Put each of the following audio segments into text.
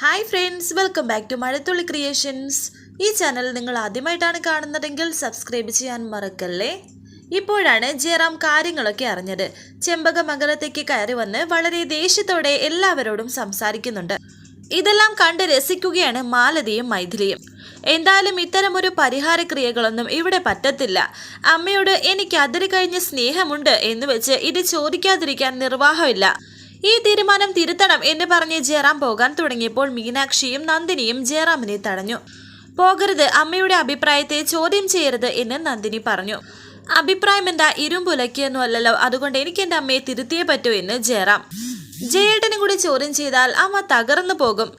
Hi friends welcome back to Mazhathulli creations ഈ channel നിങ്ങൾ ആദ്യമായിട്ടാണ് കാണുന്നതെങ്കിൽ സബ്സ്ക്രൈബ് ചെയ്യാൻ മറക്കല്ലേ? ഇപ്പോഴാണ് ജയറാം കാര്യങ്ങളൊക്കെ അറിഞ്ഞത്. ചെമ്പകമംഗലത്തേക്ക് കയറി വന്ന് വളരെ ദേഷ്യത്തോടെ എല്ലാവരോടും സംസാരിക്കുന്നുണ്ട്. ഇതെല്ലാം കണ്ട് രസിക്കുകയാണ് മാലതിയും മൈഥിലിയും. എന്തായാലും ഇത്തരമൊരു പരിഹാര ക്രിയകളൊന്നും ഇവിടെ പറ്റത്തില്ല. അമ്മയോട് എനിക്ക് അതിര് കഴിഞ്ഞ സ്നേഹമുണ്ട് എന്ന് വെച്ച് ഇത് ചോദിക്കാതിരിക്കാൻ നിർവാഹമില്ല. ഈ തീരുമാനം തിരുത്തണം എന്ന് പറഞ്ഞ് ജയറാം പോകാൻ തുടങ്ങിയപ്പോൾ മീനാക്ഷിയും നന്ദിനിയും ജയറാമിനെ തടഞ്ഞു. പോകരുത് അമ്മയുടെ അഭിപ്രായത്തെ ചോദ്യം ചെയ്യരുത് എന്ന് നന്ദിനി പറഞ്ഞു. അഭിപ്രായം എന്താ? ഇരുമ്പുലക്കിയൊന്നും അല്ലല്ലോ അതുകൊണ്ട് എനിക്ക് എന്റെ അമ്മയെ തിരുത്തിയേ പറ്റൂ എന്ന് ജയറാം. ജയേട്ടനും കൂടി ചോദ്യം ചെയ്താൽ അമ്മ തകർന്നു പോകും.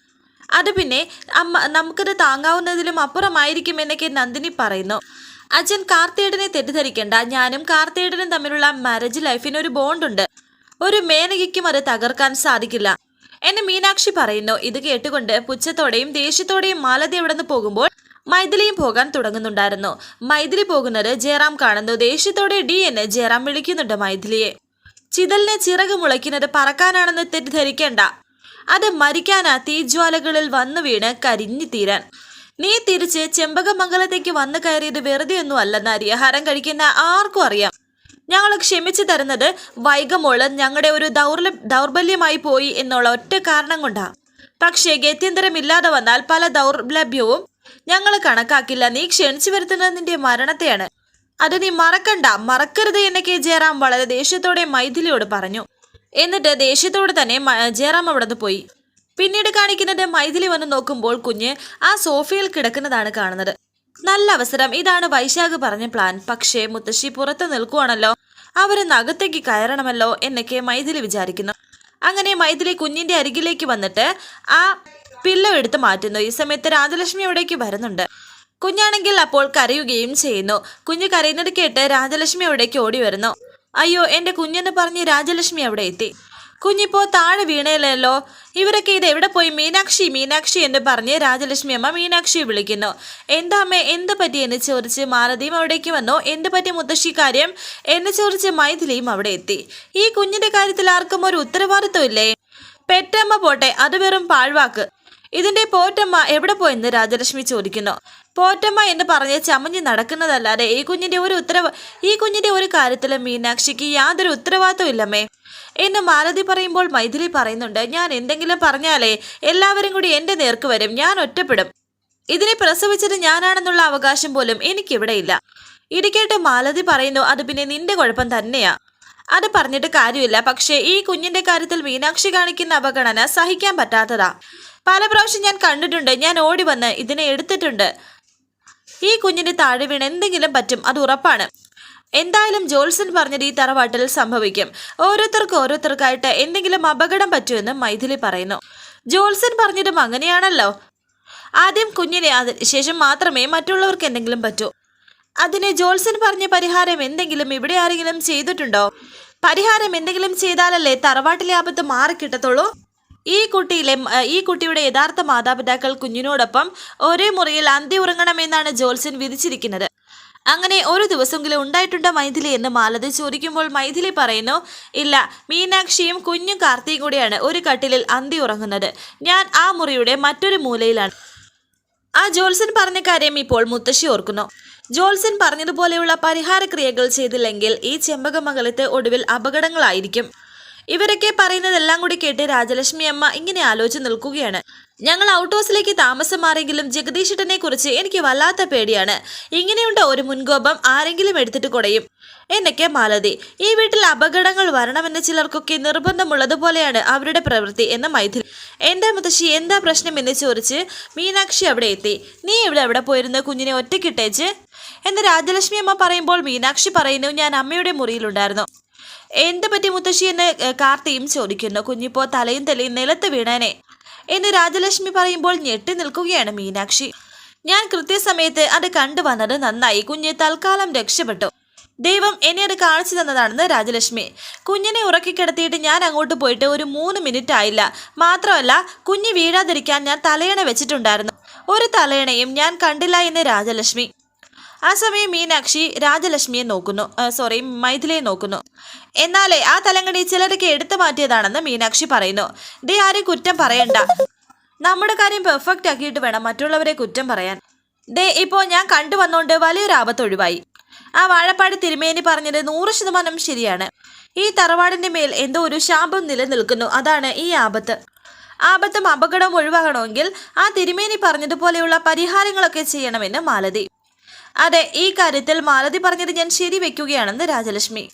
അത് പിന്നെ അമ്മ നമുക്കത് താങ്ങാവുന്നതിലും അപ്പുറമായിരിക്കും എന്നൊക്കെ നന്ദിനി പറയുന്നു. അച്ഛൻ കാർത്തേടനെ തെറ്റിദ്ധരിക്കണ്ട. ഞാനും കാർത്തേടനും തമ്മിലുള്ള മാരേജ് ലൈഫിന് ഒരു ബോണ്ടുണ്ട് ഒരു മേനകയ്ക്കും അത് തകർക്കാൻ സാധിക്കില്ല. എന്നെ മീനാക്ഷി പറയുന്നു. ഇത് കേട്ടുകൊണ്ട് പുച്ഛത്തോടെയും ദേഷ്യത്തോടെയും മാലതി അവിടെ നിന്ന് പോകുമ്പോൾ മൈഥിലിയും പോകാൻ തുടങ്ങുന്നുണ്ടായിരുന്നു. മൈഥിലി പോകുന്നത് ജയറാം കാണുന്നു. ദേഷ്യത്തോടെ ഡി എന്ന് ജയറാം വിളിക്കുന്നുണ്ട് മൈഥിലിയെ. ചിതലിനെ ചിറക് മുളയ്ക്കുന്നത് പറക്കാനാണെന്ന് തെറ്റിദ്ധരിക്കേണ്ട. അത് മരിക്കാനാ തീജ്വാലകളിൽ വന്നു വീണ് കരിഞ്ഞു തീരാൻ. നീ തിരിച്ച് ചെമ്പകമംഗലത്തേക്ക് വന്നു കയറിയത് വെറുതെയൊന്നും അല്ലെന്ന് ഹരം കഴിക്കുന്ന ആർക്കും അറിയാം. ഞങ്ങൾ ക്ഷമിച്ചു തരുന്നത് വൈകമോൾ ഞങ്ങളുടെ ഒരു ദൗർല ദൗർബല്യമായി പോയി എന്നുള്ള ഒറ്റ കാരണം കൊണ്ടാ. പക്ഷേ ഗത്യന്തരമില്ലാതെ വന്നാൽ പല ദൗർലഭ്യവും ഞങ്ങൾ കണക്കാക്കില്ല. നീ ക്ഷണിച്ചു വരുത്തുന്നത് നിന്റെ മരണത്തെയാണ്. അത് നീ മറക്കണ്ട. മറക്കരുത് എന്നൊക്കെ ജയറാം വളരെ ദേഷ്യത്തോടെ മൈഥിലിയോട് പറഞ്ഞു. എന്നിട്ട് ദേഷ്യത്തോടെ തന്നെ ജയറാം അവിടെ നിന്ന് പോയി. പിന്നീട് കാണിക്കുന്നത് മൈഥിലി വന്ന് നോക്കുമ്പോൾ കുഞ്ഞ് ആ സോഫയിൽ കിടക്കുന്നതാണ് കാണുന്നത്. നല്ല അവസരം. ഇതാണ് വൈശാഖ് പറഞ്ഞ പ്ലാൻ പക്ഷേ മുത്തശ്ശി പുറത്ത് നിൽക്കുവാണല്ലോ. അവരെ നഗത്തേക്ക് കയറണമല്ലോ എന്നൊക്കെ മൈഥിലി വിചാരിക്കുന്നു. അങ്ങനെ മൈഥിലി കുഞ്ഞിന്റെ അരികിലേക്ക് വന്നിട്ട് ആ പില്ലോ എടുത്ത് മാറ്റുന്നു. ഈ സമയത്ത് രാജലക്ഷ്മി അവിടേക്ക് വരുന്നുണ്ട്. കുഞ്ഞാണെങ്കിൽ അപ്പോൾ കരയുകയും ചെയ്യുന്നു. കുഞ്ഞ് കരയുന്നത് കേട്ട് രാജലക്ഷ്മി അവിടേക്ക് ഓടി വരുന്നു. അയ്യോ എന്റെ കുഞ്ഞെന്ന് പറഞ്ഞ് രാജലക്ഷ്മി അവിടെ എത്തി. കുഞ്ഞിപ്പോ താഴെ വീണേലല്ലോ? ഇവരൊക്കെ ഇത് എവിടെ പോയി? മീനാക്ഷി മീനാക്ഷി എന്ന് പറഞ്ഞ് രാജലക്ഷ്മി അമ്മ മീനാക്ഷിയെ വിളിക്കുന്നു. എന്താ അമ്മേ എന്ത് പറ്റി എന്ന് ചോദിച്ച് മാലതിയും അവിടേക്ക് വന്നു. എന്ത് പറ്റി മുത്തശ്ശി കാര്യം? എന്ന് ചോദിച്ച് മൈഥിലിയും അവിടെ എത്തി. ഈ കുഞ്ഞിന്റെ കാര്യത്തിൽ ആർക്കും ഒരു ഉത്തരവാദിത്വം ഇല്ലേ? പെറ്റമ്മ പോട്ടെ അത് വെറും പാഴ്വാക്ക്. ഇതിന്റെ പോറ്റമ്മ എവിടെ പോയെന്ന് രാജലക്ഷ്മി ചോദിക്കുന്നു. പോറ്റമ്മ എന്ന് പറഞ്ഞ് ചമഞ്ഞ് നടക്കുന്നതല്ലാതെ ഈ കുഞ്ഞിന്റെ ഒരു ഉത്തരവ ഈ കുഞ്ഞിന്റെ ഒരു കാര്യത്തിലും മീനാക്ഷിക്ക് യാതൊരു ഉത്തരവാദിത്വം ഇല്ലമ്മേ. എന്ന് മാലതി പറയുമ്പോൾ മൈഥിലി പറയുന്നുണ്ട് ഞാൻ എന്തെങ്കിലും പറഞ്ഞാലേ എല്ലാവരും കൂടി എന്റെ നേർക്ക് വരും ഞാൻ ഒറ്റപ്പെടും. ഇതിനെ പ്രസവിച്ചത് ഞാനാണെന്നുള്ള അവകാശം പോലും എനിക്കിവിടെ ഇല്ല. ഇടിക്കേട്ട് മാലതി പറയുന്നു അത് പിന്നെ നിന്റെ കുഴപ്പം തന്നെയാ. അത് പറഞ്ഞിട്ട് കാര്യമില്ല പക്ഷേ ഈ കുഞ്ഞിന്റെ കാര്യത്തിൽ മീനാക്ഷി കാണിക്കുന്ന അവഗണന സഹിക്കാൻ പറ്റാത്തതാ. പല പ്രാവശ്യം ഞാൻ കണ്ടിട്ടുണ്ട്. ഞാൻ ഓടി വന്ന് ഇതിനെ എടുത്തിട്ടുണ്ട്. ഈ കുഞ്ഞിന് താഴെ വീണ് എന്തെങ്കിലും പറ്റും അത് ഉറപ്പാണ്. എന്തായാലും ജോൾസൺ പറഞ്ഞത് ഈ തറവാട്ടിൽ സംഭവിക്കും. ഓരോരുത്തർക്ക് ഓരോരുത്തർക്കായിട്ട് എന്തെങ്കിലും അപകടം പറ്റുമെന്ന് മൈഥിലി പറയുന്നു. ജോൾസൺ പറഞ്ഞതും അങ്ങനെയാണല്ലോ. ആദ്യം കുഞ്ഞിനെ അതിന് ശേഷം മാത്രമേ മറ്റുള്ളവർക്ക് എന്തെങ്കിലും പറ്റൂ. അതിന് ജോൾസൺ പറഞ്ഞ പരിഹാരം എന്തെങ്കിലും ഇവിടെ ആരെങ്കിലും ചെയ്തിട്ടുണ്ടോ? പരിഹാരം എന്തെങ്കിലും ചെയ്താലല്ലേ തറവാട്ടിലെ ആപത്ത് മാറിക്കിട്ടത്തുള്ളൂ? ഈ കുട്ടിയിലെ ഈ കുട്ടിയുടെ യഥാർത്ഥ മാതാപിതാക്കൾ കുഞ്ഞിനോടൊപ്പം ഒരേ മുറിയിൽ അന്തി ഉറങ്ങണമെന്നാണ് ജോൽസൻ വിധിച്ചിരിക്കുന്നത്. അങ്ങനെ ഒരു ദിവസമെങ്കിലും ഉണ്ടായിട്ടുണ്ടോ മൈഥിലി എന്ന് മാലതി ചോദിക്കുമ്പോൾ മൈഥിലി പറയുന്നു ഇല്ല മീനാക്ഷിയും കുഞ്ഞും കാർത്തിയും കൂടിയാണ് ഒരു കട്ടിലിൽ അന്തി ഉറങ്ങുന്നത്. ഞാൻ ആ മുറിയുടെ മറ്റൊരു മൂലയിലാണ്. ആ ജോൽസൻ പറഞ്ഞ കാര്യം ഇപ്പോൾ മുത്തശ്ശി ഓർക്കുന്നു. ജോൽസൻ പറഞ്ഞതുപോലെയുള്ള പരിഹാരക്രിയകൾ ചെയ്തില്ലെങ്കിൽ ഈ ചെമ്പകമംഗലത്ത് ഒടുവിൽ അപകടങ്ങളായിരിക്കും. ഇവരൊക്കെ പറയുന്നതെല്ലാം കൂടി കേട്ട് രാജലക്ഷ്മി അമ്മ ഇങ്ങനെ ആലോചിച്ച് നിൽക്കുകയാണ്. ഞങ്ങൾ ഔട്ട് ഹൗസിലേക്ക് താമസം മാറിയെങ്കിലും ജഗദീഷേട്ടനെ കുറിച്ച് എനിക്ക് വല്ലാത്ത പേടിയാണ്. ഇങ്ങനെയുണ്ട് ഒരു മുൻകോപം ആരെങ്കിലും എടുത്തിട്ട് കുടയും. എന്നൊക്കെ മാലതി ഈ വീട്ടിൽ അപകടങ്ങൾ വരണമെന്ന് ചിലർക്കൊക്കെ നിർബന്ധമുള്ളതുപോലെയാണ് അവരുടെ പ്രവൃത്തി എന്ന മൈഥിലി. എന്താ മുത്തശ്ശി എന്താ പ്രശ്നം എന്ന് ചോദിച്ച് മീനാക്ഷി അവിടെ എത്തി. നീ ഇവിടെ എവിടെ പോയിരുന്ന? കുഞ്ഞിനെ ഒറ്റയ്ക്കിട്ടേച്ച് എന്ന് രാജലക്ഷ്മി അമ്മ പറയുമ്പോൾ മീനാക്ഷി പറയുന്നു ഞാൻ അമ്മയുടെ മുറിയിലുണ്ടായിരുന്നു എന്ത് പറ്റി മുത്തശ്ശി എന്ന് കാർത്തിയും ചോദിക്കുന്നു. കുഞ്ഞിപ്പോ തലയും തലയും നിലത്ത് വീണേനെ. എന്ന് രാജലക്ഷ്മി പറയുമ്പോൾ ഞെട്ടി നിൽക്കുകയാണ് മീനാക്ഷി. ഞാൻ കൃത്യസമയത്ത് അത് കണ്ടു വന്നത് നന്നായി. കുഞ്ഞ് തൽക്കാലം രക്ഷപ്പെട്ടു. ദൈവം എന്നെ അത് കാണിച്ചു തന്നതാണെന്ന് രാജലക്ഷ്മി. കുഞ്ഞിനെ ഉറക്കിക്കിടത്തിയിട്ട് ഞാൻ അങ്ങോട്ട് പോയിട്ട് ഒരു മൂന്ന് മിനിറ്റ് ആയില്ല. മാത്രമല്ല കുഞ്ഞ് വീഴാതിരിക്കാൻ ഞാൻ തലയണ വെച്ചിട്ടുണ്ടായിരുന്നു. ഒരു തലയണയും ഞാൻ കണ്ടില്ല എന്ന് രാജലക്ഷ്മി. ആ സമയം മീനാക്ഷി രാജലക്ഷ്മിയെ നോക്കുന്നു. സോറി മൈഥിലിയെ നോക്കുന്നു. എന്നാലേ ആ തലങ്ങടി ചിലരൊക്കെ എടുത്തു മാറ്റിയതാണെന്ന് മീനാക്ഷി പറയുന്നു. ദേ ആരും കുറ്റം പറയണ്ട. നമ്മുടെ കാര്യം പെർഫെക്റ്റ് ആക്കിയിട്ട് വേണം മറ്റുള്ളവരെ കുറ്റം പറയാൻ. ദേ ഇപ്പോൾ ഞാൻ കണ്ടുവന്നോണ്ട് വലിയൊരു ആപത്ത് ഒഴിവായി. ആ വാഴപ്പാട് തിരുമേനി പറഞ്ഞത് നൂറ് ശതമാനം ശരിയാണ്. ഈ തറവാടിന്റെ മേൽ എന്തോ ഒരു ശാപം നിലനിൽക്കുന്നു. അതാണ് ഈ ആപത്ത്. ആപത്തും അപകടവും ഒഴിവാകണമെങ്കിൽ ആ തിരുമേനി പറഞ്ഞതുപോലെയുള്ള പരിഹാരങ്ങളൊക്കെ ചെയ്യണമെന്ന് മാലതി. അതെ ഈ കാര്യത്തിൽ മാലതി പറഞ്ഞത് ഞാൻ ശരിവെക്കുകയാണെന്ന് രാജലക്ഷ്മി.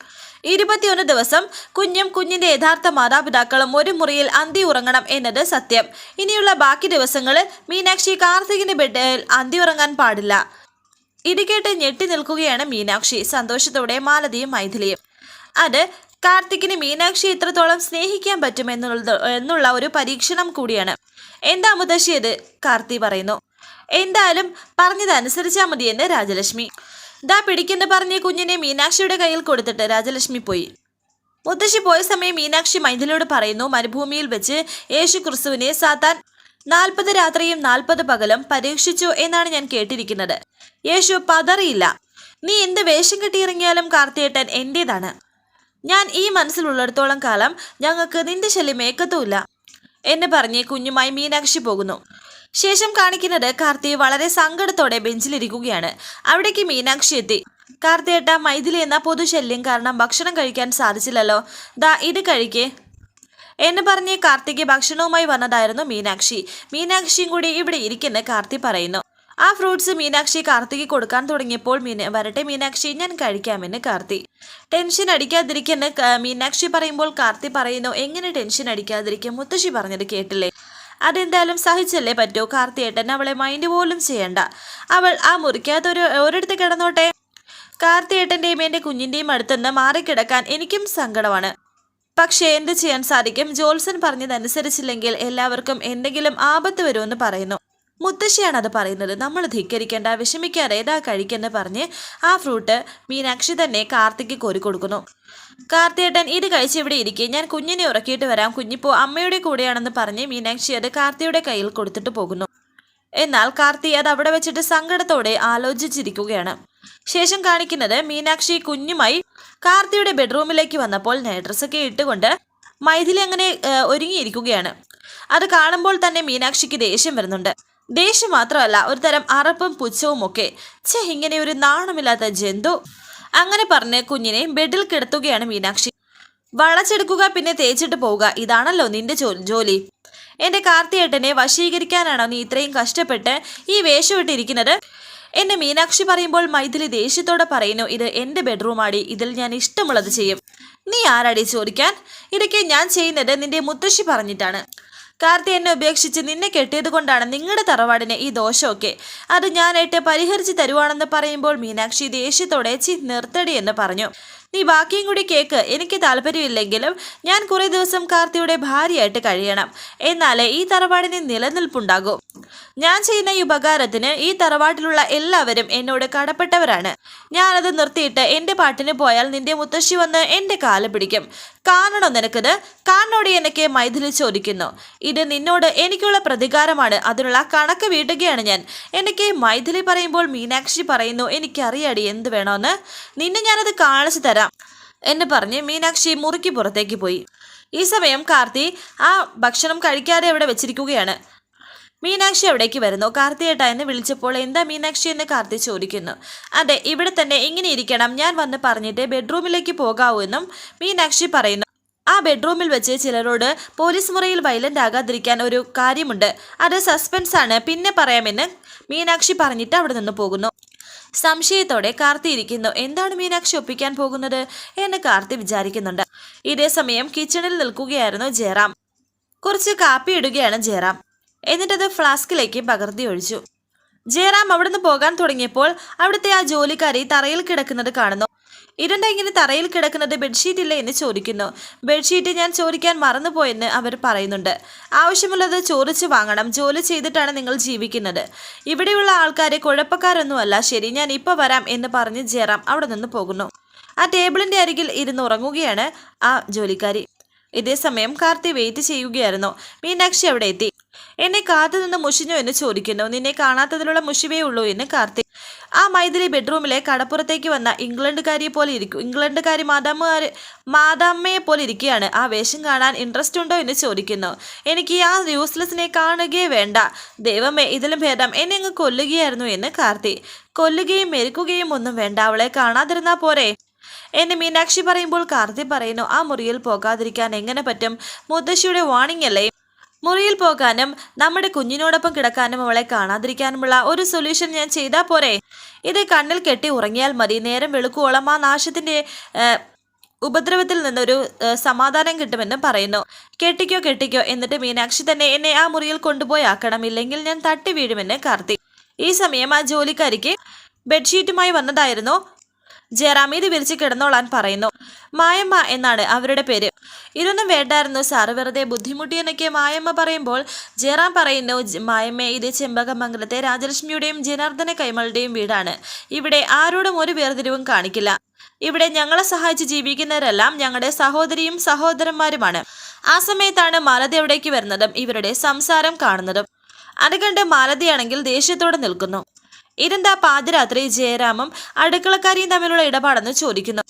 ഇരുപത്തിയൊന്ന് ദിവസം കുഞ്ഞും കുഞ്ഞിന്റെ യഥാർത്ഥ മാതാപിതാക്കളും ഒരു മുറിയിൽ അന്തി ഉറങ്ങണം എന്നത് സത്യം. ഇനിയുള്ള ബാക്കി ദിവസങ്ങളിൽ മീനാക്ഷി കാർത്തികിന്റെ ബെഡിൽ അന്തി ഉറങ്ങാൻ പാടില്ല. ഇത് കേട്ട് ഞെട്ടി നിൽക്കുകയാണ് മീനാക്ഷി. സന്തോഷത്തോടെ മാലതിയും മൈഥിലിയും. അത് കാർത്തിക്കിന് മീനാക്ഷി എത്രത്തോളം സ്നേഹിക്കാൻ പറ്റും എന്നുള്ള ഒരു പരീക്ഷണം കൂടിയാണ്. എന്താ മുതശ്ശിയത് കാർത്തി പറയുന്നു. എന്തായാലും പറഞ്ഞതനുസരിച്ചാൽ മതിയെന്ന് രാജലക്ഷ്മി. ദാ പിടിക്കുന്ന പറഞ്ഞ് കുഞ്ഞിനെ മീനാക്ഷിയുടെ കയ്യിൽ കൊടുത്തിട്ട് രാജലക്ഷ്മി പോയി. മുത്തശ്ശി പോയ സമയം മീനാക്ഷി മൈഥിലിയോട് പറയുന്നു മരുഭൂമിയിൽ വെച്ച് യേശു ക്രിസ്തുവിനെ സാത്താൻ നാൽപ്പത് രാത്രിയും നാൽപ്പത് പകലും പരീക്ഷിച്ചു എന്നാണ് ഞാൻ കേട്ടിരിക്കുന്നത്. യേശു പതറിയില്ല. നീ എന്ത് വേഷം കെട്ടിയിറങ്ങിയാലും കാർത്തിയേട്ടൻ എന്റേതാണ്. ഞാൻ ഈ മനസ്സിലുള്ളിടത്തോളം കാലം ഞങ്ങൾക്ക് നിന്റെ ശല്യം ഏക്കത്തുമില്ല എന്ന് പറഞ്ഞ് കുഞ്ഞുമായി മീനാക്ഷി പോകുന്നു. ശേഷം കാണിക്കുന്നത് കാർത്തി വളരെ സങ്കടത്തോടെ ബെഞ്ചിലിരിക്കുകയാണ്. അവിടേക്ക് മീനാക്ഷി എത്തി. കാർത്തിയേട്ട മൈഥിലി എന്ന പൊതുശല്യം കാരണം ഭക്ഷണം കഴിക്കാൻ സാധിച്ചില്ലല്ലോ. ദാ ഇത് കഴിക്കേ. എന്ന് പറഞ്ഞ് കാർത്തിക്ക് ഭക്ഷണവുമായി വന്നതായിരുന്നു മീനാക്ഷി. മീനാക്ഷിയും കൂടി ഇവിടെ ഇരിക്കുന്ന കാർത്തി പറയുന്നു. ആ ഫ്രൂട്ട്സ് മീനാക്ഷി കാർത്തിക്ക് കൊടുക്കാൻ തുടങ്ങിയപ്പോൾ മീന വരട്ടെ മീനാക്ഷി ഞാൻ കഴിക്കാമെന്ന് കാർത്തി. ടെൻഷൻ അടിക്കാതിരിക്കുന്ന മീനാക്ഷി പറയുമ്പോൾ കാർത്തി പറയുന്നു എങ്ങനെ ടെൻഷൻ അടിക്കാതിരിക്കും? മുത്തശ്ശി പറഞ്ഞത് കേട്ടില്ലേ? അതെന്തായാലും സഹിച്ചല്ലേ പറ്റൂ. കാർത്തിയേട്ടൻ അവളെ മൈൻഡ് പോലും ചെയ്യണ്ട. അവൾ ആ മുറിക്കകത്തൊരു ഒരിടത്ത് കിടന്നോട്ടെ. കാർത്തിയേട്ടന്റെയും എന്റെ കുഞ്ഞിന്റെയും അടുത്തുനിന്ന് മാറിക്കിടക്കാൻ എനിക്കും സങ്കടമാണ്. പക്ഷേ എന്ത് ചെയ്യാൻ സാധിക്കും? ജോൾസൺ പറഞ്ഞതനുസരിച്ചില്ലെങ്കിൽ എല്ലാവർക്കും എന്തെങ്കിലും ആപത്ത് വരുമെന്ന് പറയുന്നു. മുത്തശ്ശിയാണ് അത് പറയുന്നത്. നമ്മൾ ധിക്കരിക്കേണ്ട വിഷമിക്കാതെ ഏതാ കഴിക്കെന്ന് പറഞ്ഞ് ആ ഫ്രൂട്ട് മീനാക്ഷി തന്നെ കാർത്തിക്ക് കോരി കൊടുക്കുന്നു. കാർത്തിയേട്ടൻ ഇത് കഴിച്ച് ഇവിടെ ഇരിക്കെ. ഞാൻ കുഞ്ഞിനെ ഉറക്കിയിട്ട് വരാം. കുഞ്ഞിപ്പോ അമ്മയുടെ കൂടെയാണെന്ന് പറഞ്ഞ് മീനാക്ഷി അത് കാർത്തിയുടെ കയ്യിൽ കൊടുത്തിട്ട് പോകുന്നു. എന്നാൽ കാർത്തി അത് അവിടെ വെച്ചിട്ട് സങ്കടത്തോടെ ആലോചിച്ചിരിക്കുകയാണ്. ശേഷം കാണിക്കുന്നത് മീനാക്ഷി കുഞ്ഞുമായി കാർത്തിയുടെ ബെഡ്റൂമിലേക്ക് വന്നപ്പോൾ നൈറ്റ് ഡ്രസ്സൊക്കെ ഇട്ടുകൊണ്ട് മൈഥിലി അങ്ങനെ ഒരുങ്ങിയിരിക്കുകയാണ്. അത് കാണുമ്പോൾ തന്നെ മീനാക്ഷിക്ക് ദേഷ്യം വരുന്നുണ്ട്. ദേഷ്യം മാത്രമല്ല ഒരു തരം അറപ്പും പുച്ഛവും ഒക്കെ. ഛേ ഇങ്ങനെ ഒരു നാണമില്ലാത്ത ജന്തു. അങ്ങനെ പറഞ്ഞ് കുഞ്ഞിനെ ബെഡിൽ കിടത്തുകയാണ് മീനാക്ഷി. വളച്ചെടുക്കുക പിന്നെ തേച്ചിട്ട് പോവുക. ഇതാണല്ലോ നിന്റെ ജോലി. എന്റെ കാർത്തിയേട്ടനെ വശീകരിക്കാനാണോ നീ ഇത്രയും കഷ്ടപ്പെട്ട് ഈ വേഷമിട്ടിരിക്കുന്നത് എന്നെ മീനാക്ഷി പറയുമ്പോൾ മൈഥിലി ദേഷ്യത്തോടെ പറയുന്നു ഇത് എന്റെ ബെഡ്റൂമാടി ഇതിൽ ഞാൻ ഇഷ്ടമുള്ളത് ചെയ്യും. നീ ആരാടി ചോദിക്കാൻ? ഇതൊക്കെ ഞാൻ ചെയ്യുന്നത് നിന്റെ മുത്തശ്ശി പറഞ്ഞിട്ടാണ്. കാർത്തി എന്നെ ഉപേക്ഷിച്ച് നിന്നെ കെട്ടിയത് കൊണ്ടാണ് നിങ്ങളുടെ തറവാടിന് ഈ ദോഷമൊക്കെ. അത് ഞാനായിട്ട് പരിഹരിച്ച് തരുവാണെന്ന് പറയുമ്പോൾ മീനാക്ഷി ദേഷ്യത്തോടെ ചി നിർത്തടി എന്ന് പറഞ്ഞു. നീ ബാക്കിയും കൂടി കേക്ക്. എനിക്ക് താല്പര്യമില്ലെങ്കിലും ഞാൻ കുറേ ദിവസം കാർത്തിയുടെ ഭാര്യയായിട്ട് കഴിയണം. എന്നാലേ ഈ തറവാടിന് നിലനിൽപ്പുണ്ടാകൂ. ഞാൻ ചെയ്യുന്ന ഈ ഉപകാരത്തിന് ഈ തറവാട്ടിലുള്ള എല്ലാവരും എന്നോട് കടപ്പെട്ടവരാണ്. ഞാനത് നിർത്തിയിട്ട് എന്റെ പാട്ടിന് പോയാൽ നിന്റെ മുത്തശ്ശി വന്ന് എന്റെ കാൽ പിടിക്കും. കാണണോ നിനക്കത്? കാണോടി എനിക്ക് മൈഥിലി ചോദിക്കുന്നു. ഇത് നിന്നോട് എനിക്കുള്ള പ്രതികാരമാണ്. അതിനുള്ള കണക്ക് വീട്ടുകയാണ് ഞാൻ. എനിക്ക് മൈഥിലി പറയുമ്പോൾ മീനാക്ഷി പറയുന്നു എനിക്കറിയാടി എന്ത് വേണോന്ന്? നിന്നെ ഞാനത് കാണിച്ചു തരാം. എന്ന് പറഞ്ഞ് മീനാക്ഷി മുറുക്കി പുറത്തേക്ക് പോയി. ഈ സമയം കാർത്തി ആ ഭക്ഷണം കഴിക്കാതെ അവിടെ വെച്ചിരിക്കുകയാണ്. മീനാക്ഷി അവിടേക്ക് വരുന്നു. കാർത്തിയേട്ട എന്ന് വിളിച്ചപ്പോൾ എന്താ മീനാക്ഷി എന്ന് കാർത്തി ചോദിക്കുന്നു. അതെ ഇവിടെ തന്നെ ഇങ്ങനെ ഇരിക്കണം. ഞാൻ വന്ന് പറഞ്ഞിട്ട് ബെഡ്റൂമിലേക്ക് പോകാവൂ എന്നും മീനാക്ഷി പറയുന്നു. ആ ബെഡ്റൂമിൽ വെച്ച് ചിലരോട് പോലീസ് മുറിയിൽ വയലന്റ് ആകാതിരിക്കാൻ ഒരു കാര്യമുണ്ട്. അത് സസ്പെൻസ് ആണ്. പിന്നെ പറയാമെന്ന് മീനാക്ഷി പറഞ്ഞിട്ട് അവിടെ നിന്ന് പോകുന്നു. സംശയത്തോടെ കാർത്തി ഇരിക്കുന്നു. എന്താണ് മീനാക്ഷി ഒപ്പിക്കാൻ പോകുന്നത് എന്ന് കാർത്തി വിചാരിക്കുന്നുണ്ട്. ഇതേസമയം കിച്ചണിൽ നിൽക്കുകയായിരുന്നു ജയറാം. കുറച്ച് കാപ്പി ഇടുകയാണ് ജയറാം. എന്നിട്ടത് ഫ്ലാസ്കിലേക്ക് പകർത്തി ഒഴിച്ചു. ജയറാം അവിടുന്ന് പോകാൻ തുടങ്ങിയപ്പോൾ അവിടുത്തെ ആ ജോലിക്കാരി തറയിൽ കിടക്കുന്നത് കാണുന്നു. ഇരണ്ട ഇങ്ങനെ തറയിൽ കിടക്കുന്നത് ബെഡ്ഷീറ്റ് ഇല്ല എന്ന് ചോദിക്കുന്നു. ബെഡ്ഷീറ്റ് ഞാൻ ചോദിക്കാൻ മറന്നുപോയെന്ന് അവർ പറയുന്നുണ്ട്. ആവശ്യമുള്ളത് ചോദിച്ചു വാങ്ങണം. ജോലി ചെയ്തിട്ടാണ് നിങ്ങൾ ജീവിക്കുന്നത്. ഇവിടെയുള്ള ആൾക്കാരെ കുഴപ്പക്കാരൊന്നുമല്ല. ശരി ഞാൻ ഇപ്പോൾ വരാം എന്ന് പറഞ്ഞ് ജയറാം അവിടെ നിന്ന് പോകുന്നു. ആ ടേബിളിന്റെ അരികിൽ ഇരുന്ന് ഉറങ്ങുകയാണ് ആ ജോലിക്കാരി. ഇതേസമയം കാർത്തി വെയിറ്റ് ചെയ്യുകയായിരുന്നു. മീനാക്ഷി അവിടെ എത്തി. എന്നെ കാത്തു നിന്ന് മുഷിഞ്ഞു എന്ന് ചോദിക്കുന്നു. നിന്നെ കാണാത്തതിലുള്ള മുഷിവേ ഉള്ളൂ എന്ന് കാർത്തി. ആ മൈഥിലി ബെഡ്റൂമിലെ കടപ്പുറത്തേക്ക് വന്ന ഇംഗ്ലണ്ടുകാരിയെ പോലെ ഇരിക്കും ഇംഗ്ലണ്ടുകാരി മാതാമ്മ മാതാമ്മയെ പോലെ ഇരിക്കുകയാണ് ആ വേഷം കാണാൻ ഇൻട്രസ്റ്റ് ഉണ്ടോ എന്ന് ചോദിക്കുന്നു. എനിക്ക് ആ യൂസ്ലെസ്സിനെ കാണുകയേ വേണ്ട. ദൈവമേ ഇതിലും ഭേദം. എന്നെ അങ്ങ് കൊല്ലുകയായിരുന്നു എന്ന് കാർത്തി. കൊല്ലുകയും മെരുക്കുകയും ഒന്നും വേണ്ട. അവളെ കാണാതിരുന്നാ പോരെ. എന്ന് മീനാക്ഷി പറയുമ്പോൾ കാർത്തി പറയുന്നു ആ മുറിയിൽ പോകാതിരിക്കാൻ എങ്ങനെ പറ്റും? മുത്തശ്ശിയുടെ വാണിംഗ് അല്ലേ? മുറിയിൽ പോകാനും നമ്മുടെ കുഞ്ഞിനോടൊപ്പം കിടക്കാനും അവളെ കാണാതിരിക്കാനുമുള്ള ഒരു സൊല്യൂഷൻ ഞാൻ ചെയ്താൽ പോരെ. ഇത് കണ്ണിൽ കെട്ടി ഉറങ്ങിയാൽ മതി. നേരം വെളുക്കുവോളം ആ നാശത്തിന്റെ ഉപദ്രവത്തിൽ നിന്നൊരു സമാധാനം കിട്ടുമെന്നും പറയുന്നു. കെട്ടിക്കോ കെട്ടിക്കോ എന്നിട്ട് മീനാക്ഷി തന്നെ എന്നെ ആ മുറിയിൽ കൊണ്ടുപോയി ആക്കണം. ഇല്ലെങ്കിൽ ഞാൻ തട്ടി വീഴുമെന്ന് കാർത്തി ഈ സമയം ആ ജോലിക്കാരിക്ക് ബെഡ്ഷീറ്റുമായി വന്നതായിരുന്നു. ജയറാം ഇത് വിരിച്ച് കിടന്നോളാൻ പറയുന്നു. മായമ്മ എന്നാണ് അവരുടെ പേര്. ഇതൊന്നും വേണ്ടായിരുന്നു സാറ് വെറുതെ ബുദ്ധിമുട്ടിയെന്നൊക്കെ മായമ്മ പറയുമ്പോൾ ജയറാം പറയുന്നു "ജ- മായമ്മ ഇത് ചെമ്പകമംഗലത്തെ രാജലക്ഷ്മിയുടെയും ജനാർദ്ദന കൈമളുടെയും വീടാണ്. ഇവിടെ ആരോടും ഒരു വേർതിരിവും കാണിക്കില്ല. ഇവിടെ ഞങ്ങളെ സഹായിച്ച് ജീവിക്കുന്നവരെല്ലാം ഞങ്ങളുടെ സഹോദരിയും സഹോദരന്മാരുമാണ്. ആ സമയത്താണ് മാലതി വരുന്നതും ഇവരുടെ സംസാരം കാണുന്നതും. അത് കണ്ട് മാലതിയാണെങ്കിൽ ദേഷ്യത്തോടെ നിൽക്കുന്നു. ഇതെന്താ പാതിരാത്രി ജയറാമും അടുക്കളക്കാരിയും തമ്മിലുള്ള ഇടപാടെന്ന് ചോദിക്കുന്നു.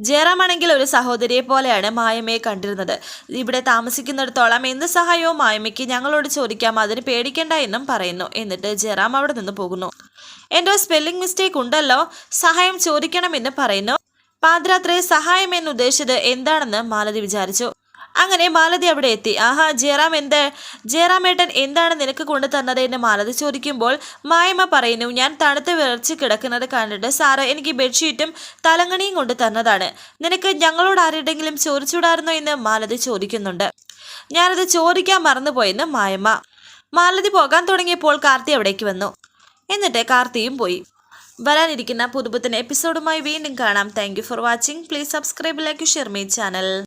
ജയറാം ആണെങ്കിൽ ഒരു സഹോദരിയെ പോലെയാണ് മായമ്മയെ കണ്ടിരുന്നത്. ഇവിടെ താമസിക്കുന്നിടത്തോളം എന്ത് സഹായവും മായമ്മയ്ക്ക് ഞങ്ങളോട് ചോദിക്കാം അതിന് പേടിക്കണ്ട എന്നും പറയുന്നു. എന്നിട്ട് ജയറാം അവിടെ നിന്ന് പോകുന്നു. എന്റെ സ്പെല്ലിംഗ് മിസ്റ്റേക്ക് ഉണ്ടല്ലോ സഹായം ചോദിക്കണമെന്ന് പറയുന്നു. പാതിരാത്രി സഹായം എന്നുദ്ദേശിച്ചത് എന്താണെന്ന് മാലതി വിചാരിച്ചു. അങ്ങനെ മാലതി അവിടെ എത്തി. ആഹാ ജയറാം എന്ത്? ജയറാമേട്ടൻ എന്താണ് നിനക്ക് കൊണ്ടു തന്നത് എന്ന് മാലതി ചോദിക്കുമ്പോൾ മായമ്മ പറയുന്നു ഞാൻ തണുത്ത് വിറച്ച് കിടക്കുന്നത് കണ്ടിട്ട് സാറ് എനിക്ക് ബെഡ്ഷീറ്റും തലങ്ങണിയും കൊണ്ട് തന്നതാണ്. നിനക്ക് ഞങ്ങളോട് ആരുടെങ്കിലും ചോദിച്ചൂടായിരുന്നോ എന്ന് മാലതി ചോദിക്കുന്നുണ്ട്. ഞാനത് ചോദിക്കാൻ മറന്നുപോയെന്ന് മായമ്മ മാലതി പോകാൻ തുടങ്ങിയപ്പോൾ കാർത്തി അവിടേക്ക് വന്നു. എന്നിട്ട് കാർത്തിയും പോയി. വരാനിരിക്കുന്ന പുതുപുത്തൻ എപ്പിസോഡുമായി വീണ്ടും കാണാം. Thank for watching please subscribe like share my channel